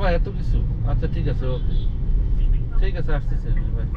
বাবা এত কিছু? আচ্ছা ঠিক আছে ওকে। ঠিক আছে আসতেছি ভাই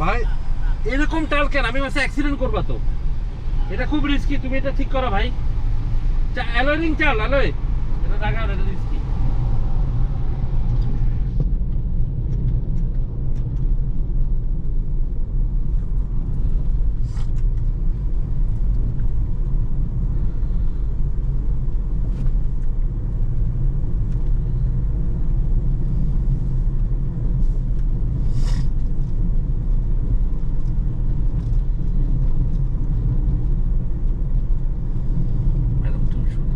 ভাই এরকম টাল কেন? আমি মাসে অ্যাক্সিডেন্ট করব তো। এটা খুব রিস্কি তুমি এটা ঠিক করো ভাই। অ্যালোরিং চাল অ্যালোয় এটা দেখা এটা রিস্কি ম্যাডাম তুমি শোনো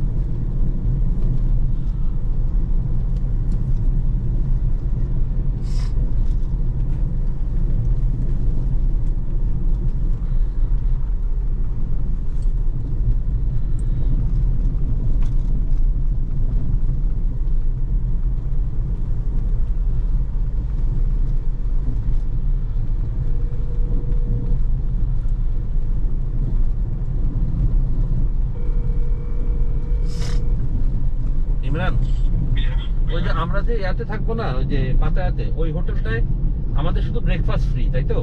ইমরান ওই যে আমরা যে ইয়াতে থাকব না ওই যে পাতায়াতে ওই হোটেলটায় আমাদের শুধু ব্রেকফাস্ট ফ্রি তাই তো?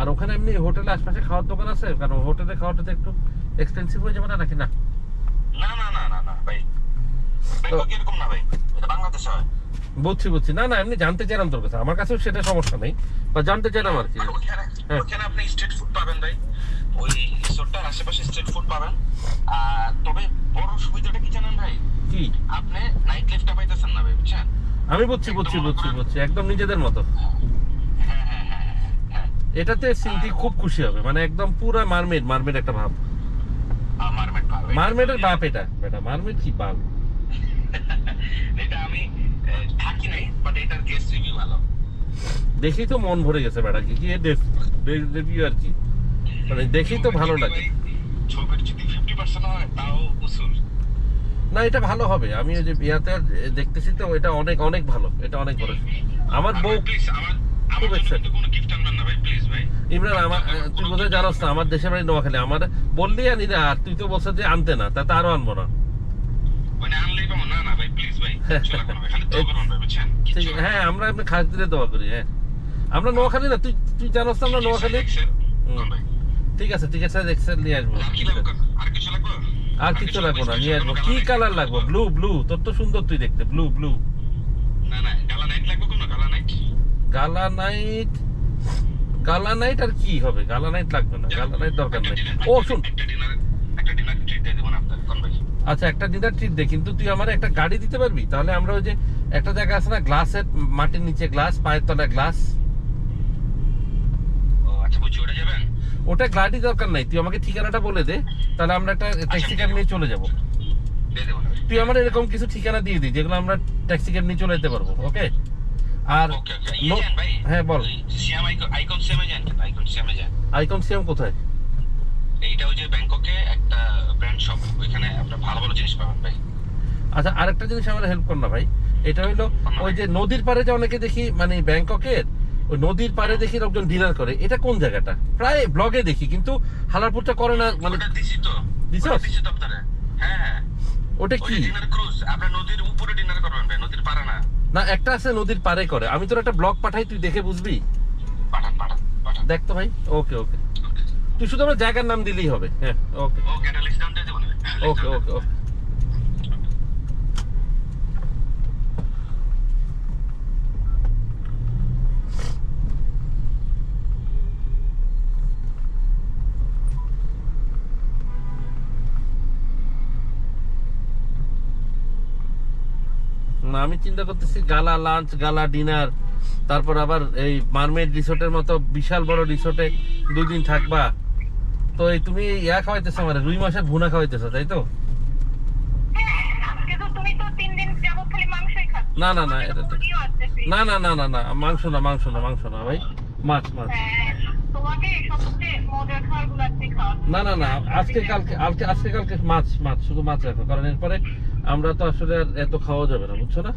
আর ওখানে এমনি হোটেলে আশপাশে খাওয়ার দোকান আছে? কারণ হোটেলে খাওয়াটা তো একটু এক্সপেন্সিভ হয়ে যাবে না নাকি না? না না না না না ভাই। এরকম না ভাই? এটা বাংলাদেশে হয়। বুঝছি বুঝছি। না না এমনি জানতে চাইলাম তোর কাছে আমার কাছেও সেটা সমস্যা নেই বা জানতে চাইলাম আর কি। আর হ্যাঁ। ওখানে আপনি স্ট্রিট ফুড পাবেন ভাই। ওই রিসোর্টটার আশেপাশে স্ট্রিট ফুড পাবেন। আর তবে বড় সুবিধাটা কি জানেন ভাই কি আপনি নাইট লাইফটা পাইতেছেন না ভাই বুঝছেন? আমি বুঝছি বুঝছি বুঝছি বুঝছি। একদম নিজেদের মতো। হ্যাঁ হ্যাঁ হ্যাঁ এটাতে সিনটি খুব খুশি হবে। মানে একদম পুরো মারমেড মারমেড একটা ভাব। মারমেডের বাপ এটা। বেটা মারমেড কি বাপ এটা আমি থাকি নাই বাট এটার গেস্ট রিভিউ ভালো। দেখেই তো মন ভরে গেছে বেটা কি কি রিভিউ আর কি? মানে দেখেই তো ভালো লাগে। ছবির যদি ফিফটি পার্সেন্ট হয় তাও না এটা ভালো হবে। আমি ওই যে ইয়াতে দেখতেছি তো এটা অনেক অনেক ভালো। এটা অনেক ভালো আমার বউ আমার আমার খুব না ভাই ইমরান আমার তুই বোধহয় জানোস না আমার দেশের বাড়ি নোয়াখালী। আমার বললি আনি না আর তুই তো বলছিস যে আনতে না তাতে আরও আনব না। না না না না। হ্যাঁ আমরা এমনি খাস দিলে দোয়া করি হ্যাঁ। আমরা নোয়াখালী না তুই তুই জানোস তো আমরা নোয়াখালী। ঠিক আছে ঠিক আছে এক্সেল নিয়ে আসব। আর কিছু লাগবে? আর কিছু লাগবো না নিয়ে আসব। কি কালার লাগবো? ব্লু ব্লু তোর তো সুন্দর তুই দেখতে blue blue gala night gala night আর কি হবে? গালা নাইট লাগবে না গালা নাইট দরকার নেই। ও শুন। আচ্ছা একটা ডিনার ট্রিট দে কিন্তু তুই আমার একটা গাড়ি দিতে পারবি? তাহলে আমরা ওই যে একটা জায়গা আছে না গ্লাসের মাটির নিচে গ্লাস পায়ের তলায় গ্লাস ও আচ্ছা বুঝছি ওটা যাবেন ওটা গাড়ি দরকার নাই। তুই আমাকে ঠিকানাটা বলে দে তাহলে আমরা একটা ট্যাক্সি ক্যাব নিয়ে চলে যাব। তুই আমার এরকম কিছু ঠিকানা দিয়ে দিই যেগুলো আমরা ট্যাক্সি ক্যাব নিয়ে চলে যেতে পারব ওকে আর হ্যাঁ বল। আইকন সিয়ামে যান আইকন সিয়ামে যান। আইকন সিএম কোথায়? এইটা ওই যে ব্যাংককে একটা ব্র্যান্ড শপ ওইখানে আপনার ভালো ভালো জিনিস পাবেন ভাই। আচ্ছা আরেকটা জিনিস আমার হেল্প কর না ভাই। এটা হইল ওই যে নদীর পাড়ে যে অনেকে দেখি মানে ব্যাংককের ওই নদীর পাড়ে দেখি লোকজন ডিনার করে। এটা কোন জায়গাটা? প্রায় ব্লগে দেখি কিন্তু হালারপুরটা করে না মানে ওটা দিছি তো। দিছি তো আপনারা। হ্যাঁ হ্যাঁ। ওটা কি? ডিনার ক্রুজ আপনার নদীর উপরে ডিনার করবেন ভাই নদীর পারে না। না একটা আছে নদীর পারে করে। আমি তোর একটা ব্লগ পাঠাই তুই দেখে বুঝবি? পাঠান পাঠান পাঠান। দেখ তো ভাই। ওকে ওকে। তুই শুধু আমার জায়গার নাম দিলেই হবে। হ্যাঁ ওকে। ওকে এটা লিস্ট ডাউন দিয়ে দেবো ওকে ওকে ওকে। না আমি চিন্তা করতেছি গালা লাঞ্চ গালা ডিনার তারপর আবার এই মারমেড রিসোর্টের মতো বিশাল বড় রিসোর্টে দুদিন থাকবা। তো এই তুমি ইয়া খাওয়াইতেছো মানে রুই মাছের ভুনা খাওয়াইতেছো তাই তো? না, না, না, এটা। না না না না না মাংস না মাংস না মাংস না ভাই। মাছ মাছ। না না না, আজকে কালকে, আজকে আজকে কালকে মাছ মাছ, শুধু মাছ রাখো, কারণ এরপরে আমরা তো আসলে আর এত খাওয়া যাবে না, বুঝছ না?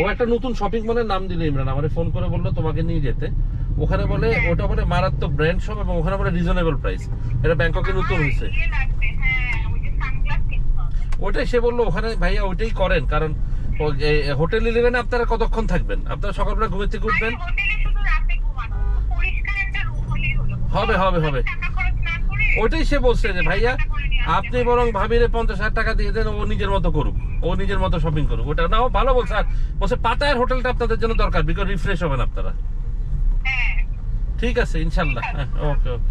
ও একটা নতুন শপিং মলের নাম দিল ইমরান, আমারে ফোন করে বলল তোমাকে নিয়ে যেতে। ওখানে বলে, ওটা বলে মারাত্মক ব্র্যান্ড শপ এবং ওখানে বলে রিজনেবল প্রাইস এটা ব্যাংককে নতুন হয়েছে। ওটাই সে বলল, ওখানে ভাইয়া ওইটাই করেন, কারণ হোটেল ইলেভেনে আপনারা কতক্ষণ থাকবেন? আপনারা সকালবেলা ঘুমের থেকে উঠবেন? হবে, হবে, হবে। ওইটাই সে বলছে যে ভাইয়া আপনি বরং ভাবিরে পঞ্চাশ হাজার টাকা দিয়ে দেন ও নিজের মতো করুক। ও নিজের মতো শপিং করুক। ওটা না ও ভালো বলছে। আর বলছে পাতায়ের হোটেলটা আপনাদের জন্য দরকার বিকজ রিফ্রেশ হবেন আপনারা। হ্যাঁ। ঠিক আছে ইনশাল্লাহ। হ্যাঁ ওকে ওকে।